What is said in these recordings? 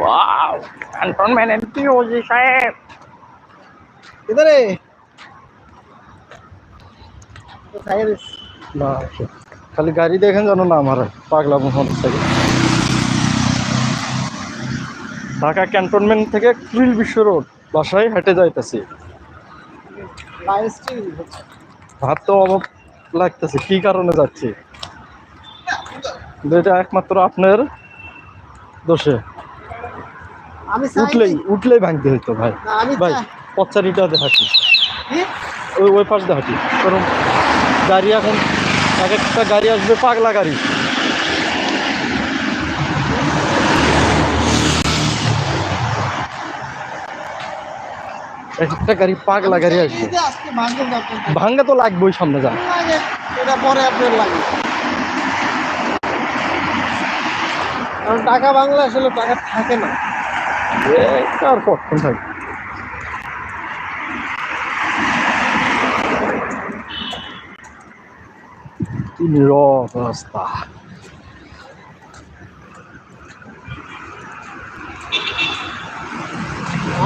Wow ক্যান্টনম্যান MP OG সাহেব কিধারে খালি গাড়ি দেখেন যেন না আমার পাগলা মোহন থেকে। ঢাকা ক্যান্টনমেন্ট থেকে ক্রিল বিশ্ব রোড বাসায় হেঁটে যাইতেছি। ভাত তো অভাব লাগতেছে কি কারণে যাচ্ছি? এটা একমাত্র আপনার দোষে। উঠলেই উঠলেই ভাঙতে হইতো ভাই। আমি ভাই পচ্চারিটা দেখাচ্ছি। ওই ওই পাশ দেখাচ্ছি। কারণ গাড়ি এখন এক একটা গাড়ি আসবে পাগলা গাড়ি। একটা গাড়ি পাগলা গাড়ি আসবে। যে। ভাঙ্গা তো লাগবেই সামনে এটা পরে আপনার লাগে। কারণ টাকা বাংলা আসলে টাকা থাকে না। আর কখন থাকবে? কি নীরব রাস্তা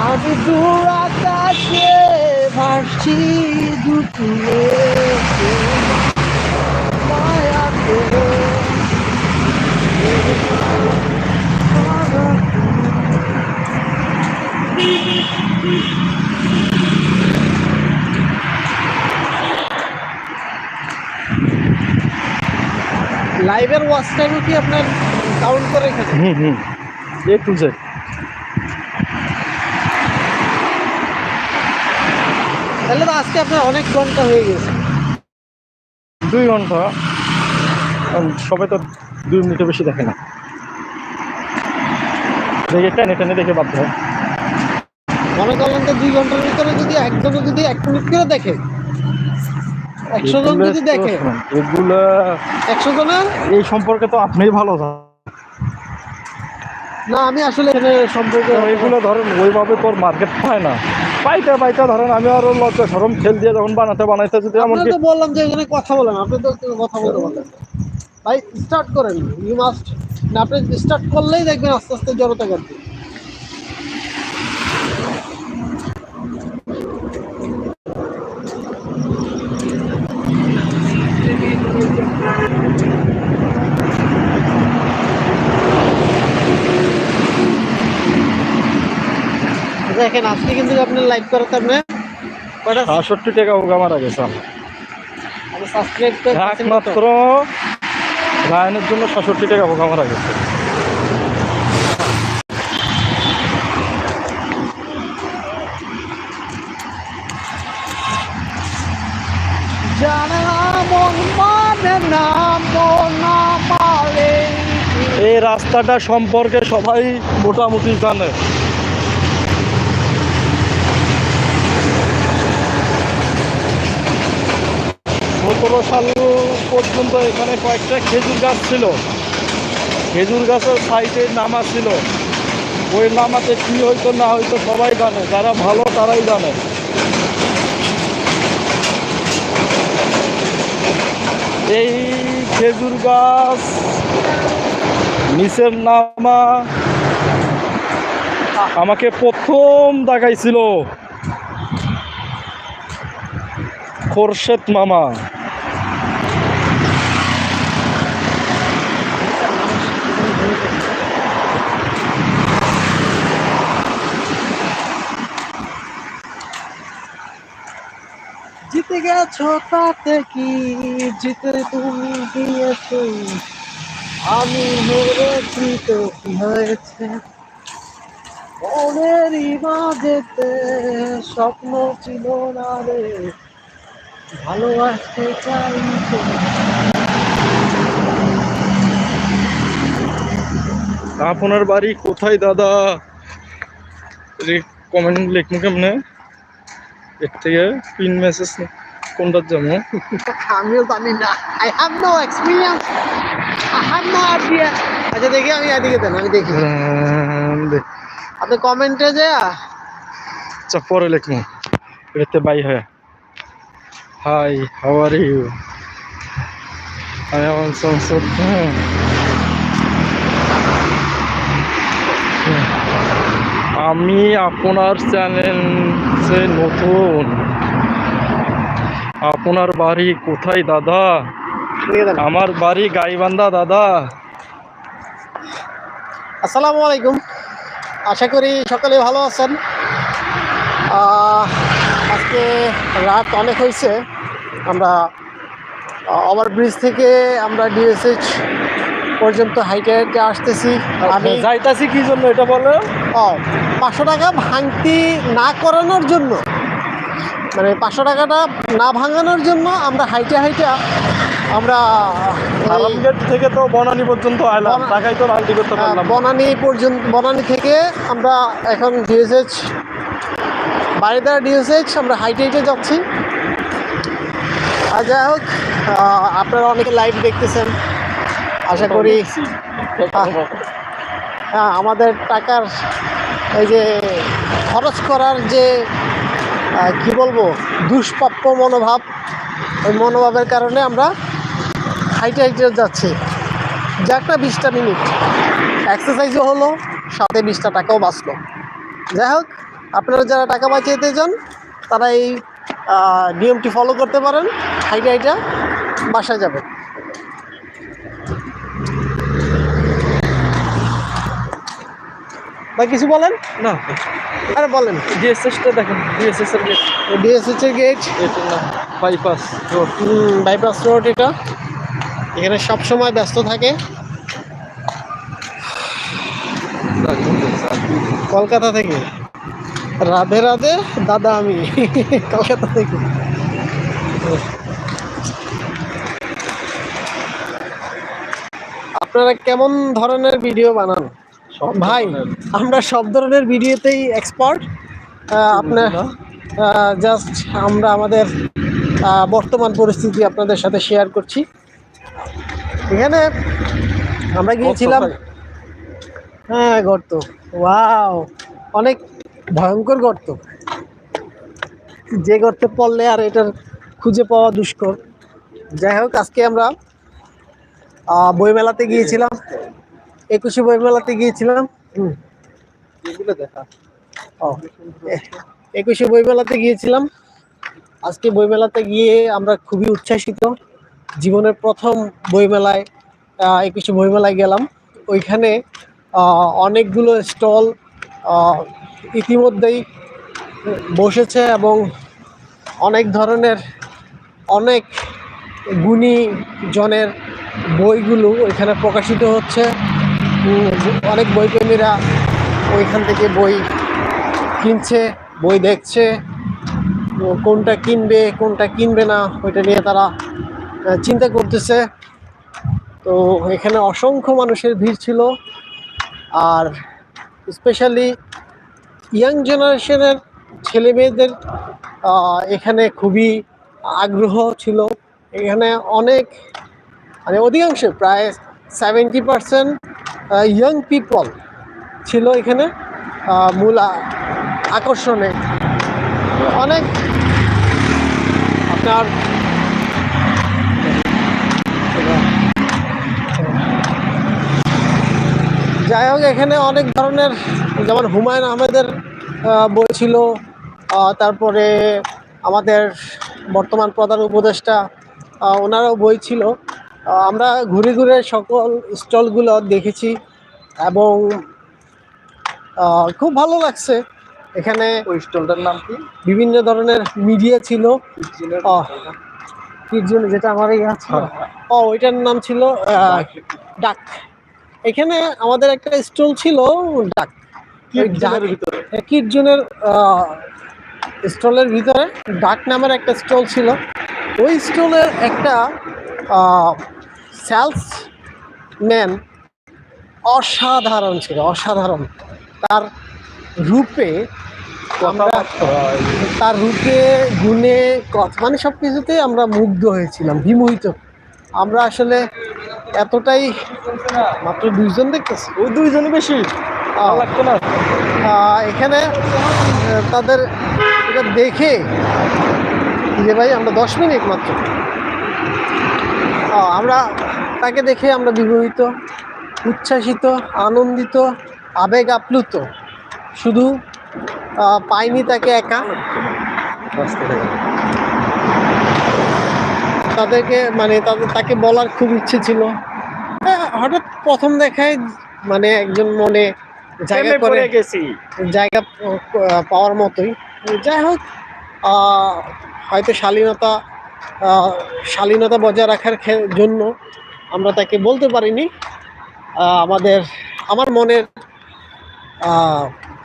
আমি দূর আকাশে ভাসছি দুপুরে মায়াতে লাইভের ওয়াচ টাইম কি আপনার কাউন্ট করে এখানে হুম হুম। এ টু জেড তাহলে তো আজকে আপনার অনেক ঘণ্টা হয়ে গেছে। দুই ঘণ্টা। সবাই তো দুই মিনিটের বেশি দেখে না। দেখে টেনে টেনে দেখে বাধ্য হয় মনে করলেন তো দুই ঘণ্টার ভিতরে যদি একজনে যদি এক মিনিট করে দেখে একশো জন যদি দেখে। এগুলো একশো জনের? এই সম্পর্কে তো আপনিই ভালো না আমি আসলে সম্পর্কে এগুলো ধরেন ওইভাবে তোর মার্কেট পায় না। পাইতে পাইতে ধরেন আমি আরও লজ্জা সরম খেল দিয়ে যখন বানাতে বানাইতে যদি আপনি তো বললাম যে এখানে কথা বলেন আপনি তো কথা বলতে বলেন ভাই স্টার্ট করেন ইউ মাস্ট না আপনি স্টার্ট করলেই দেখবেন আস্তে আস্তে জড়তা করবে দেখেন আজকে কিন্তু আপনার লাইভ করাতে আপনি কয়টা? সাতষট্টি টাকা হোক আমার। আগে সাল সাবস্ক্রাইব করে একমাত্র রায়নের জন্য সাতষট্টি টাকা হোক আমার আগে জানা মন মানে। এই রাস্তাটা সম্পর্কে সবাই মোটামুটি জানে। সতেরো সাল পর্যন্ত এখানে কয়েকটা খেজুর গাছ ছিল। খেজুর গাছের সাইডে নামা ছিল। ওই নামাতে কি হইতো না হইতো সবাই জানে, যারা ভালো তারাই জানে। এই খেজুর গাছ, নিচের নামা আমাকে প্রথম দেখাইছিল। খোরশেদ মামা। জিতে গেছো, তাতে কি জিতে তুমি দিয়েছ আমি হেরেছি তো কি হয়েছে? মনেরই মাঝেতে স্বপ্ন ছিল না রে। ভালোবাসতে চাই তো। আপনার বাড়ি কোথায়, দাদা? কমেন্ট লিখব কেমনে? এর থেকে পিন মেসেজ কোনটার যাব আমিও জানি না। I have no experience I have no idea আচ্ছা দেখি আমি এদিকে দেন আমি দেখি। আপনি কমেন্টে যে আচ্ছা পরে লিখব। এটাতে বাই হয়। Hi how are you I am also আমি আপনার চ্যানেলে নতুন। আপনার বাড়ি কোথায় দাদা? আমার বাড়ি গাইবান্ধা দাদা। আসসালামু আলাইকুম। আশা করি সকলে ভালো আছেন। আজকে রাত অনেক হয়েছে। আমরা ওভারব্রিজ থেকে আমরা ডিএসএইচ পর্যন্ত হাইটে হাইটে আসতেছি। আমি যাইতাছি কি জন্য এটা বলো? ও পাঁচশো টাকা ভাঙতি না করানোর জন্য মানে পাঁচশো টাকাটা না ভাঙানোর জন্য আমরা হাইটে হাইটে আমরা থেকে তো বনানী পর্যন্ত আইলাম বনা- টাকাই তো করতে পারলাম। বনানী পর্যন্ত বনানী থেকে আমরা এখন ডিএসএইচ বাড়িদার ডিএসএইচ আমরা হাইটে হাইটে যাচ্ছি। আর যাই হোক আপনারা অনেকে লাইভ দেখতেছেন। আশা করি হ্যাঁ আমাদের টাকার এই যে খরচ করার যে কি বলব, দুষ্প্রাপ্য মনোভাব ওই মনোভাবের কারণে আমরা হাইটে হাইটে যাচ্ছি। যাক না বিশটা মিনিট। এক্সারসাইজও হলো, সাথে বিশটা টাকাও বাঁচলো। যাই হোক, আপনারা যারা টাকা বাঁচাইতে চান, তারা এই নিয়মটি ফলো করতে পারেন। হাইটে হাইটা বাসা যাবে ভাই কিছু বলেন? না। আরে বলেন। ডিএসএসটা দেখেন ডিএসএস এর গেট ডিএসএচ এর গেট এটা না বাইপাস রোড বাইপাস রোড এটা। এখানে সব সময় ব্যস্ত থাকে। কলকাতা থেকে। রাধে রাধে দাদা আমি। কলকাতা থেকে। আপনারা কেমন ধরনের ভিডিও বানান? ভাই আমরা সব ধরনের ভিডিওতেই এক্সপার্ট আপনার জাস্ট আমরা আমাদের বর্তমান পরিস্থিতি আপনাদের সাথে শেয়ার করছি। এখানে আমরা গিয়েছিলাম। হ্যাঁ গর্ত। ওয়াও অনেক ভয়ঙ্কর গর্ত। যে গর্তে পড়লে আর এটার খুঁজে পাওয়া দুষ্কর। যাই হোক আজকে আমরা বইমেলাতে গিয়েছিলাম। একুশে বইমেলাতে গিয়েছিলাম। একুশে বইমেলাতে গিয়েছিলাম। আজকে বইমেলাতে গিয়ে আমরা খুবই উচ্ছ্বাসিত। জীবনের প্রথম বইমেলায় একুশে বইমেলায় গেলাম। ওইখানে অনেকগুলো স্টল ইতিমধ্যেই বসেছে এবং অনেক ধরনের অনেক গুণী জনের বইগুলো ওইখানে প্রকাশিত হচ্ছে। অনেক বইপ্রেমীরা ওইখান থেকে বই কিনছে, বই দেখছে, কোনটা কিনবে কোনটা কিনবে না, ওইটা নিয়ে তারা চিন্তা করতেছে। তো এখানে অসংখ্য মানুষের ভিড় ছিল। আর স্পেশালি ইয়াং জেনারেশনের ছেলে মেয়েদের এখানে খুবই আগ্রহ ছিল। এখানে অনেক মানে অধিকাংশ, প্রায় সেভেন্টি পারসেন্ট ইয়াং পিপল ছিল এখানে মূল আকর্ষণে। অনেক আপনার যাই হোক, এখানে অনেক ধরনের, যেমন হুমায়ুন আহমেদের বই ছিল তারপরে আমাদের বর্তমান প্রধান উপদেষ্টা ওনারও বই ছিল। আমরা ঘুরে ঘুরে সকল স্টলগুলো দেখেছি এবং খুব ভালো লাগছে। এখানে ওই স্টলটার নাম কি? বিভিন্ন ধরনের মিডিয়া ছিল। যেটা আমার আছে। ও ওইটার নাম ছিল ডাক। এখানে আমাদের একটা স্টল ছিল ডাক। ডাক স্টলের ভিতরে ডাক নামের একটা স্টল ছিল। ওই স্টলের একটা সেলস ম্যান অসাধারণ ছিল অসাধারণ। তার রূপে আমরা তার রূপে গুণে কথা মানে সব কিছুতেই আমরা মুগ্ধ হয়েছিলাম বিমোহিত। আমরা আসলে এতটাই মাত্র দুইজন দেখতেছি। ওই দুইজনই বেশি? লাগতো না? এখানে তাদের এটা দেখে যে ভাই আমরা দশ মিনিট মাত্র। আমরা তাকে দেখে আমরা বিমোহিত উচ্ছ্বাসিত আনন্দিত আবেগ আপ্লুত। শুধু পাইনি তাকে একা। তাদেরকে মানে তাদের তাকে বলার খুব ইচ্ছে ছিল। হ্যাঁ, হঠাৎ প্রথম দেখায় মানে একজন মনে জায়গা করে গেছি। জায়গা পাওয়ার মতোই। যাই হোক হয়তো শালীনতা শালীনতা বজায় রাখার জন্য আমরা তাকে বলতে পারিনি। আমাদের, আমার মনের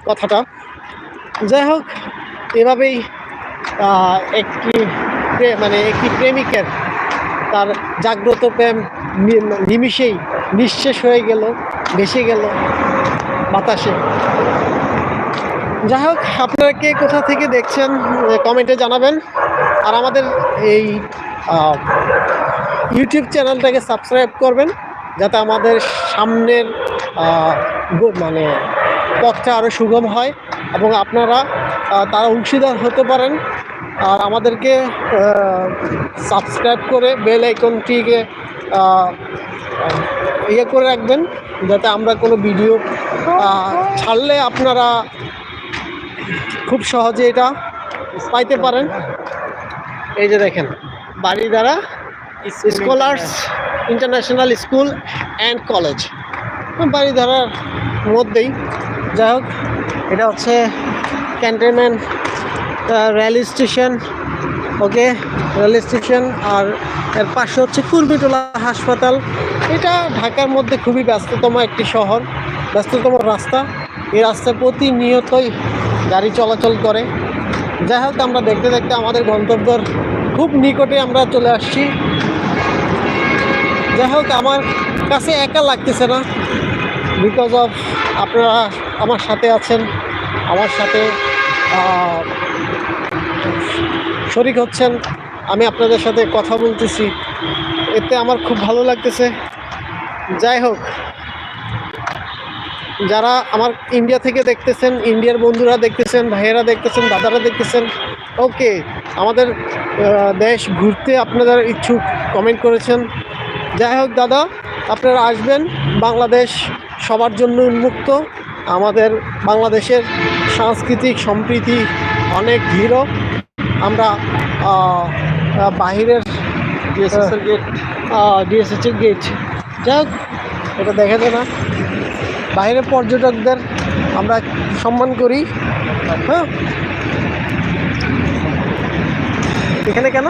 কথাটা। যাই হোক, এভাবেই একটি মানে একটি প্রেমিকের তার জাগ্রত প্রেম নিমিষেই নিঃশেষ হয়ে গেল, ভেসে গেল বাতাসে। যাই হোক আপনারা কে কোথা থেকে দেখছেন কমেন্টে জানাবেন। আর আমাদের এই ইউটিউব চ্যানেলটাকে সাবস্ক্রাইব করবেন, যাতে আমাদের সামনের মানে পথটা আরও সুগম হয় এবং আপনারা তারা অংশীদার হতে পারেন। আর আমাদেরকে সাবস্ক্রাইব করে বেল আইকনটিকে ইয়ে করে রাখবেন, যাতে আমরা কোনো ভিডিও ছাড়লে আপনারা খুব সহজে এটা পাইতে পারেন। এই যে দেখেন Baridhara scholars international school and college. বাড়ি ধারার মধ্যেই, যাই হোক, এটা হচ্ছে cantonment rail station, okay? Rail station আর এর পাশে হচ্ছে কুর্মিটোলা হাসপাতাল। এটা ঢাকার মধ্যে খুবই ব্যস্ততম একটি শহর, ব্যস্ততম রাস্তা। এই রাস্তায় প্রতিনিয়তই গাড়ি চলাচল করে। যাই হোক, আমরা দেখতে দেখতে আমাদের গন্তব্যের খুব নিকটে আমরা চলে আসছি। যাই হোক, আমার কাছে একা লাগতেছে না। বিকজ অফ আপনারা আমার সাথে আছেন। আমার সাথে শরিক হচ্ছেন। আমি আপনাদের সাথে কথা বলতেছি। এতে আমার খুব ভালো লাগতেছে। যাই হোক যারা আমার ইন্ডিয়া থেকে দেখতেছেন ইন্ডিয়ার বন্ধুরা দেখতেছেন ভাইয়েরা দেখতেছেন দাদারা দেখতেছেন ওকে আমাদের দেশ ঘুরতে আপনারা ইচ্ছুক কমেন্ট করেছেন। যাই হোক দাদা আপনারা আসবেন বাংলাদেশ সবার জন্য উন্মুক্ত। আমাদের বাংলাদেশের সাংস্কৃতিক সম্প্রীতি অনেক দৃঢ়। আমরা বাহিরের ডিএসএসের গেট ডিএসএসের গেট যাই হোক এটা দেখা যায় না। বাইরের পর্যটকদের আমরা সম্মান করি। হ্যাঁ? এখানে কেন?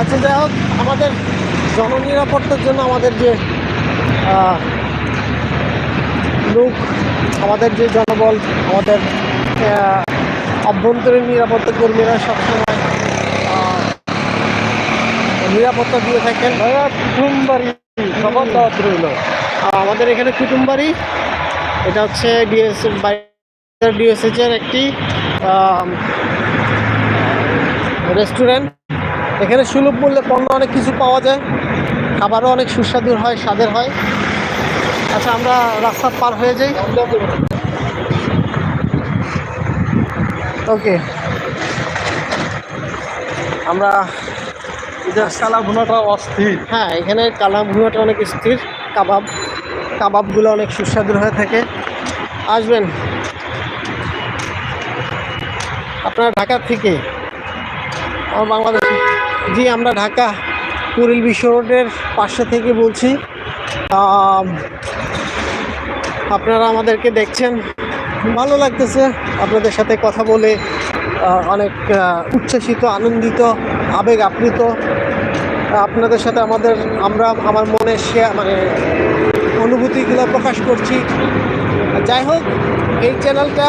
আচ্ছা যাই হোক, আমাদের জননিরাপত্তার জন্য আমাদের যে লোক, আমাদের যে জনবল, আমাদের অভ্যন্তরীণ নিরাপত্তা কর্মীরা সবসময় নিরাপত্তা দিয়ে থাকেন। কুটুমবাড়ি সবার দাওয়াত রইল। আমাদের এখানে কুটুমবাড়ি। এটা হচ্ছে ডিএস ডিএসএচ এর একটি রেস্টুরেন্ট এখানে সুলভ মূল্যে পণ্য অনেক কিছু পাওয়া যায়। খাবারও অনেক সুস্বাদু হয় স্বাদের হয়। আচ্ছা আমরা রাস্তা পার হয়ে যাই। ওকে আমরা কালা ভুনাটা অস্থির। হ্যাঁ এখানে কালাম ভুয়াটা অনেক স্থির কাবাব। কাবাবগুলো অনেক সুস্বাদু হয়ে থাকে। আসবেন। আপনারা ঢাকা থেকে আমার বাংলাদেশ জি, আমরা ঢাকা কুড়িল বিশ্ব রোডের পাশে থেকে বলছি। আপনারা আমাদেরকে দেখছেন। ভালো লাগতেছে আপনাদের সাথে কথা বলে অনেক উচ্ছ্বসিত, আনন্দিত, আবেগ আপ্লুত। আপনাদের সাথে আমাদের আমরা আমার মনে শেয়ার মানে অনুভূতিগুলো প্রকাশ করছি। যাই হোক, এই চ্যানেলটা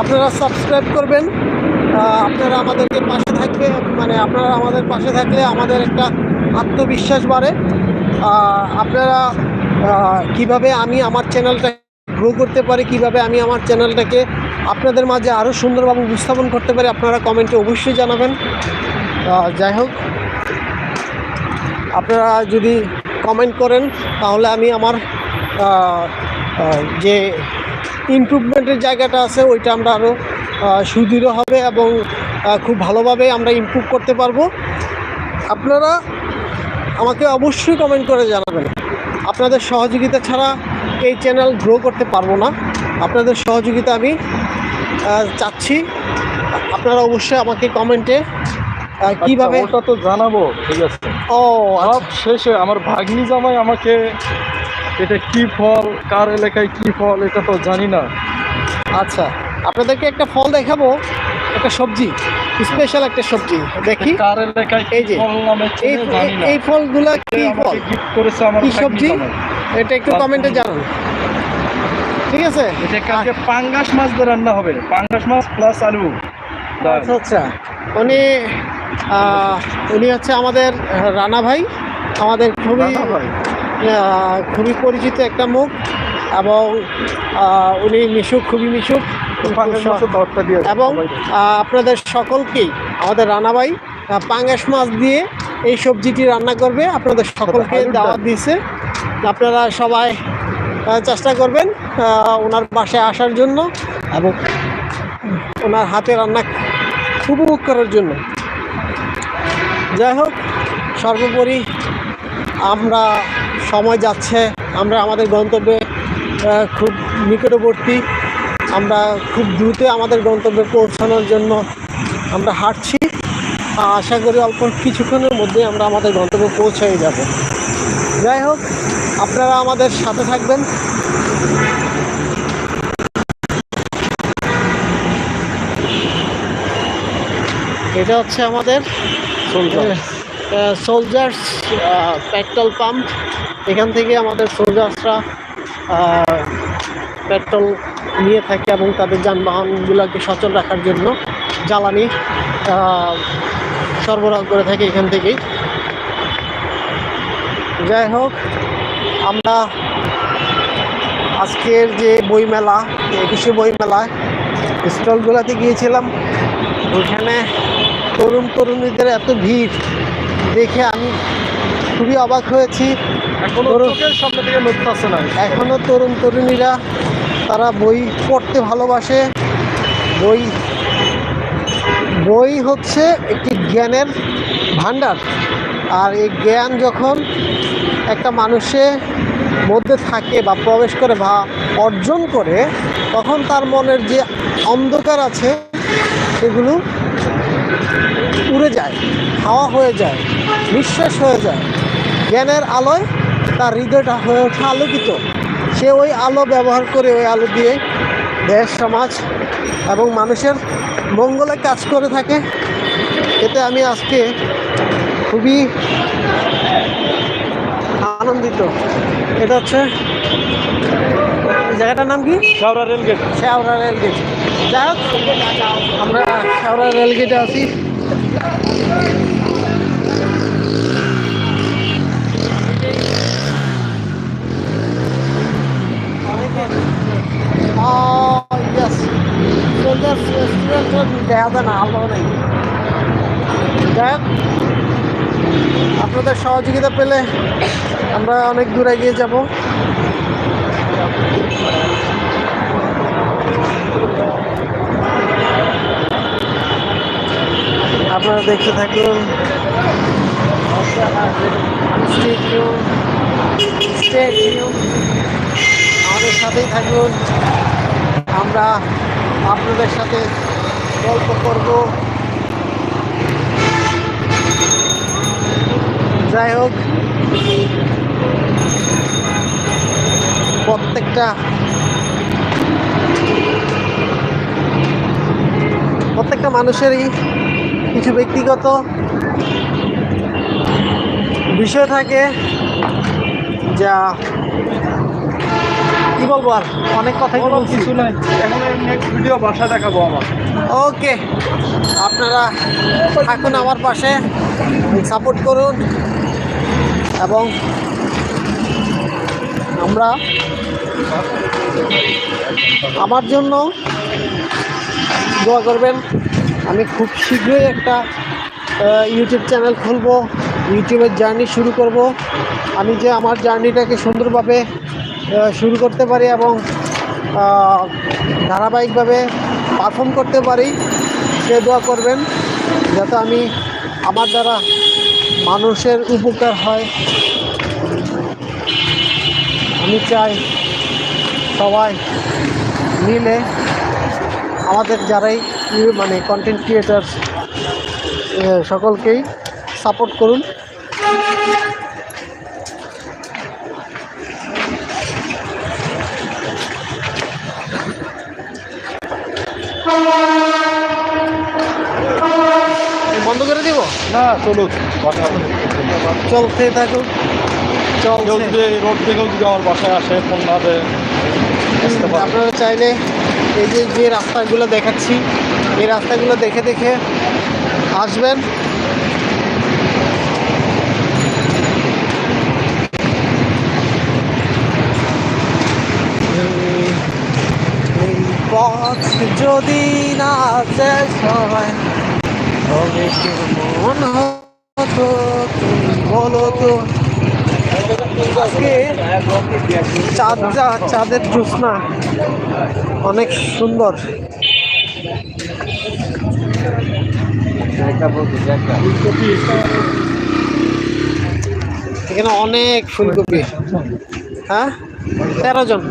আপনারা সাবস্ক্রাইব করবেন। আপনারা আমাদেরকে পাশে থাকবে মানে আপনারা আমাদের পাশে থাকলে আমাদের একটা আত্মবিশ্বাস বাড়ে। আপনারা কীভাবে আমি আমার চ্যানেলটা গ্রো করতে পারি, কীভাবে আমি আমার চ্যানেলটাকে আপনাদের মাঝে আরও সুন্দরভাবে উপস্থাপন করতে পারি, আপনারা কমেন্টে অবশ্যই জানাবেন। যাই হোক, আপনারা যদি কমেন্ট করেন, তাহলে আমি আমার যে ইমপ্রুভমেন্টের জায়গাটা আছে ওইটা আমরা আরও সুদৃঢ় হবে এবং খুব ভালোভাবে আমরা ইমপ্রুভ করতে পারব। আপনারা আমাকে অবশ্যই কমেন্ট করে জানাবেন। আপনাদের সহযোগিতা ছাড়া এই চ্যানেল গ্রো করতে পারব না। আপনাদের সহযোগিতা আমি চাচ্ছি। আপনারা অবশ্যই আমাকে কমেন্টে কীভাবে আচ্ছা, ওটা তো জানাব ঠিক আছে। ও সব শেষে আমার ভাগ্নি জামাই আমাকে এটা কি ফল? কার এলাকায় কি ফল? এটা তো জানি না। আচ্ছা আপনাদেরকে একটা ফল দেখাবো। একটা সবজি স্পেশাল একটা সবজি। দেখি। কার এলাকায় এই যে, এই ফলগুলা কি ফল? গিফট করেছে আমার কি সবজি? এটা একটু কমেন্টে জানান। ঠিক আছে? এটা কালকে পাঙ্গাস মাছ দিয়ে রান্না হবে। পাঙ্গাস মাছ প্লাস আলু। আচ্ছা আচ্ছা। উনি উনি হচ্ছে আমাদের রানা ভাই। আমাদের খুবই খুবই পরিচিত একটা মুখ এবং উনি মিশুক খুবই মিশুক। এবং আপনাদের সকলকেই আমাদের রানাবাই পাঙ্গাস মাছ দিয়ে এই সবজিটি রান্না করবে। আপনাদের সকলকে। দাওয়াত দিয়েছে। আপনারা সবাই চেষ্টা করবেন ওনার বাসায় আসার জন্য এবং ওনার হাতে রান্না উপভোগ করার জন্য। যাই হোক সর্বোপরি আমরা সময় যাচ্ছে। আমরা আমাদের গন্তব্যে খুব নিকটবর্তী। আমরা খুব দ্রুত আমাদের গন্তব্যে পৌঁছানোর জন্য আমরা হাঁটছি। আশা করি অল্প কিছুক্ষণের মধ্যে আমরা আমাদের গন্তব্যে পৌঁছে যাব। যাই হোক আপনারা আমাদের সাথে থাকবেন। এটা হচ্ছে আমাদের। সোলজার্স পেট্রোল পাম্প এখান থেকে আমাদের সোলজার্সরা পেট্রোল নিয়ে থাকে এবং তাদের যানবাহনগুলোকে সচল রাখার জন্য জ্বালানি সরবরাহ করে থাকে এখান থেকেই। যাই হোক, আমরা আজকের যে বইমেলা একুশে বইমেলায় স্টলগুলোতে গিয়েছিলাম। ওইখানে তরুণ তরুণীদের এত ভিড় দেখে আমি খুবই অবাক হয়েছি। এখনও তরুণ তরুণীরা তারা বই পড়তে ভালোবাসে। বই বই হচ্ছে একটি জ্ঞানের ভাণ্ডার। আর এই জ্ঞান যখন একটা মানুষের মধ্যে থাকে বা প্রবেশ করে বা অর্জন করে তখন তার মনের যে অন্ধকার আছে সেগুলো উড়ে যায় হাওয়া হয়ে যায় নিঃশ্বাস হয়ে যায়। জ্ঞানের আলোয় তার হৃদয়টা হয়ে ওঠে আলোকিত। সে ওই আলো ব্যবহার করে ওই আলো দিয়ে দেশ সমাজ এবং মানুষের মঙ্গলে কাজ করে থাকে। এতে আমি আজকে খুবই আনন্দিত। এটা হচ্ছে জায়গাটার নাম কি? শাওরা রেলগেট শেওড়া রেলগেট যাই হোক আমরা শেওড়া রেলগেটে আছি ইয়েস সোলজার্স রেস্টুরেন্ট দেখা যায় না আলো নেই। আপনাদের সহযোগিতা পেলে আমরা অনেক দূর এগিয়ে যাব। আপনারা দেখতে থাকুন. আমাদের সাথেই থাকুন। আমরা আপনাদের সাথে গল্প করব। যাই হোক প্রত্যেকটা প্রত্যেকটা মানুষেরই কিছু ব্যক্তিগত বিষয় থাকে যা বলব আর? অনেক কথাই বলছি কিছু নাই। এখন নেক্সট ভিডিও বাসা দেখাবো আমার ওকে। আপনারা থাকুন আমার পাশে সাপোর্ট করুন। এবং আমরা আমার জন্য দোয়া করবেন। আমি খুব শীঘ্রই একটা ইউটিউব চ্যানেল খুলবো ইউটিউবের জার্নি শুরু করব। আমি যে আমার জার্নিটাকে সুন্দরভাবে শুরু করতে পারি এবং ধারাবাহিকভাবে পারফর্ম করতে পারি, সে দোয়া করবেন যাতে আমি আমার দ্বারা মানুষের উপকার হয়। আমি চাই সবাই মিলে আমাদের যারাই মানে কন্টেন্ট ক্রিয়েটার সকলকেই সাপোর্ট করুন। বন্ধ করে দিব? না চলুক। চলতে থাকুক। কেউ চলছে। যদি রোড থেকেও যদি আমার বাসায় আসে ফোন না দেয় আপনারা চাইলে এই যে যে রাস্তাগুলো দেখাচ্ছি এই রাস্তাগুলো দেখে দেখে আসবেন এই- এই পথ যদি না শেষ হয় কেমন হতো বলো তো। চাঁদ যা- চাঁদের জ্যোৎস্না, অনেক সুন্দর। এখানে অনেক ফুলকপি। হ্যাঁ? তেরো জন।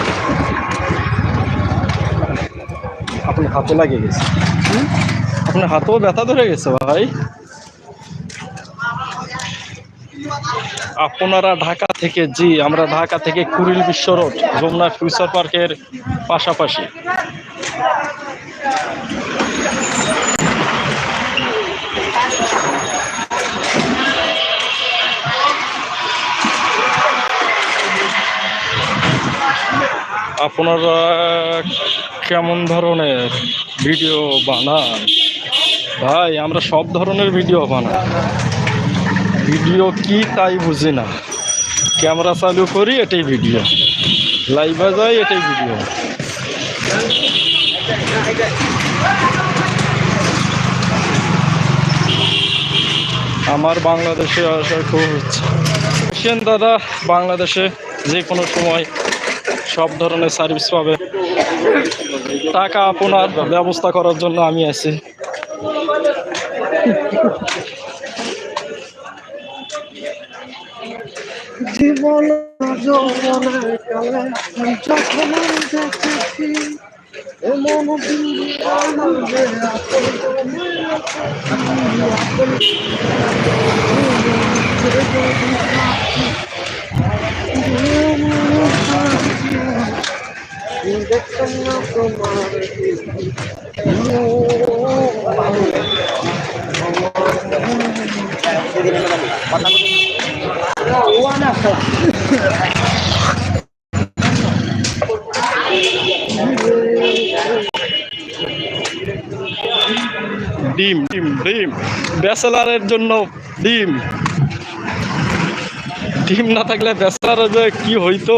আপনি হাতে লাগিয়ে গেছে। আপনার হাতেও ব্যথা ধরে গেছে ভাই। আপনারা ঢাকা থেকে জি, আমরা ঢাকা থেকে কুড়িল বিশ্ব রোড, যমুনা ফিউচার পার্কের পাশাপাশি। আপনারা কেমন ধরনের ভিডিও বানান ভাই, আমরা সব ধরনের ভিডিও বানাই। ভিডিও কি তাই বুঝি না। ক্যামেরা চালু করি, এটাই ভিডিও। লাইভে যাই, এটাই ভিডিও। আমার বাংলাদেশে আসার খুব ইচ্ছা। দাদা, বাংলাদেশে যে কোনো সময় সব ধরনের সার্ভিস পাবে। টাকা আপনার ব্যবস্থা করার জন্য আমি আছি। জীবন যে আপন দেখতাম না তোমার ডিম ডিম ডিম। ব্যাচেলারের জন্য ডিম। ডিম না থাকলে ব্যাচেলার যে কি হইতো?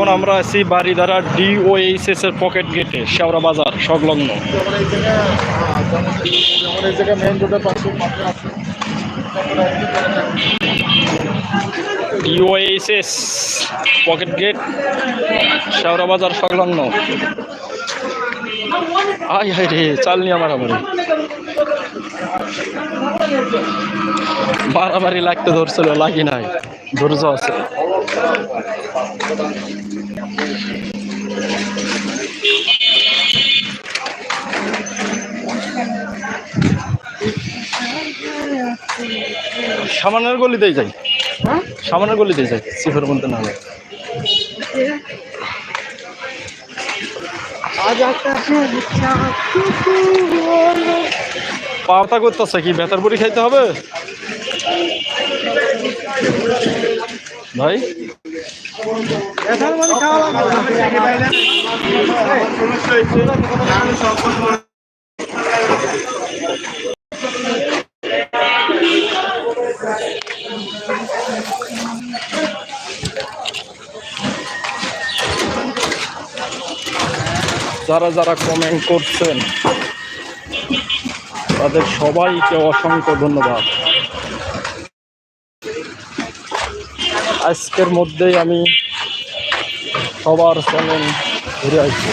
এখন আমরা আছি বাড়িধারা ডিওএইচএস এর পকেট গেটে, শেওড়া বাজার, সংলগ্ন। ডিওএইচএস পকেট গেট, শেওড়া বাজার, সংলগ্ন। আই হাই রে চালনি আমার আমার মারামারি লাগতে ধরছিল, লাগি নাই, ধৈর্য আছে। সামানের গলিতেই যাই। সামানের গলিতেই যাই সিফের মধ্যে না যাই পাওতা করতেছে কি? বেতার বুড়ি খাইতে হবে? ভাই? যারা যারা কমেন্ট করছেন তাদের সবাইকে অসংখ্য ধন্যবাদ। আজকের মধ্যেই আমি সবার চ্যানেল ঘুরে আসছি।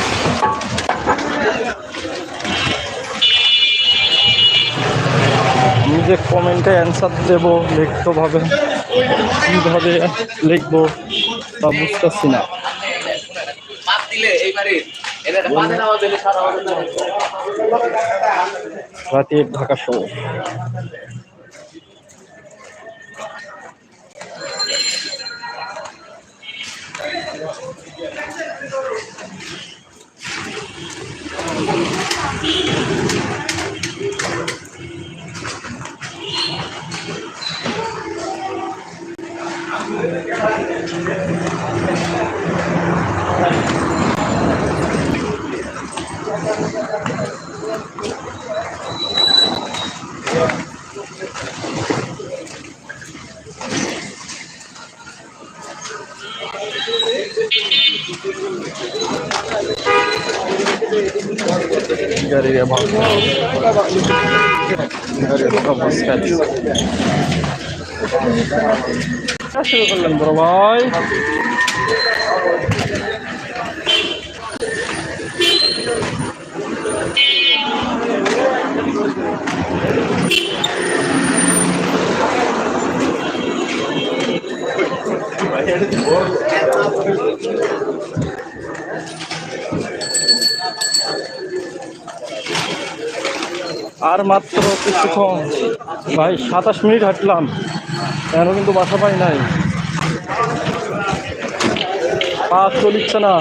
যে কমেন্টে অ্যান্সার দেব লিখিতভাবে কীভাবে লিখব তা বুঝতেছি না। মাপ দিলে এইবারে এটা বাঁধে না দিলে সারা হবে না রাতের ঢাকা শো গাড়ির অভাব গাড়ির অবস্থা শুরু করলেন বড় ভাই আর মাত্র কিছুক্ষণ। ভাই, সাতাশ মিনিট হাঁটলাম। এখনও কিন্তু বাসা পাই নাই। পা চলিচ্ছে না।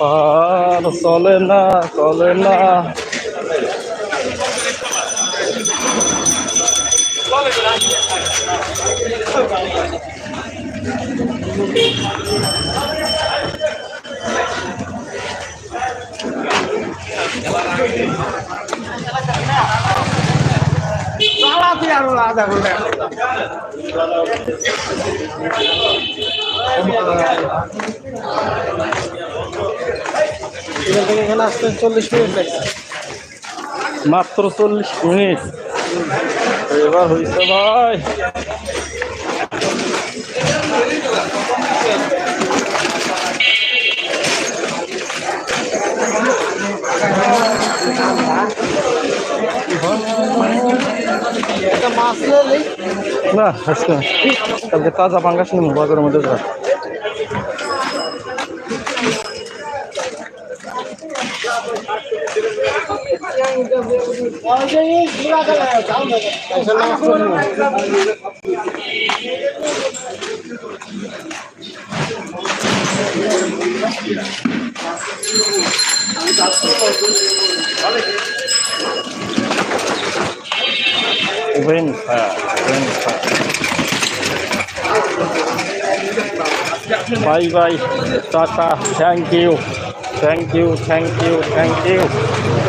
আর চলে না চলে না। মিনিট মাত্র চল্লিশ মিনিট। এবার হয়েছে ভাই। না আজকে। কালকে তাজা পাঙ্গাস নেব বাজারের মধ্যে যা When fire, green fire. Bye bye, Tata. Thank you, thank you, thank you, thank you.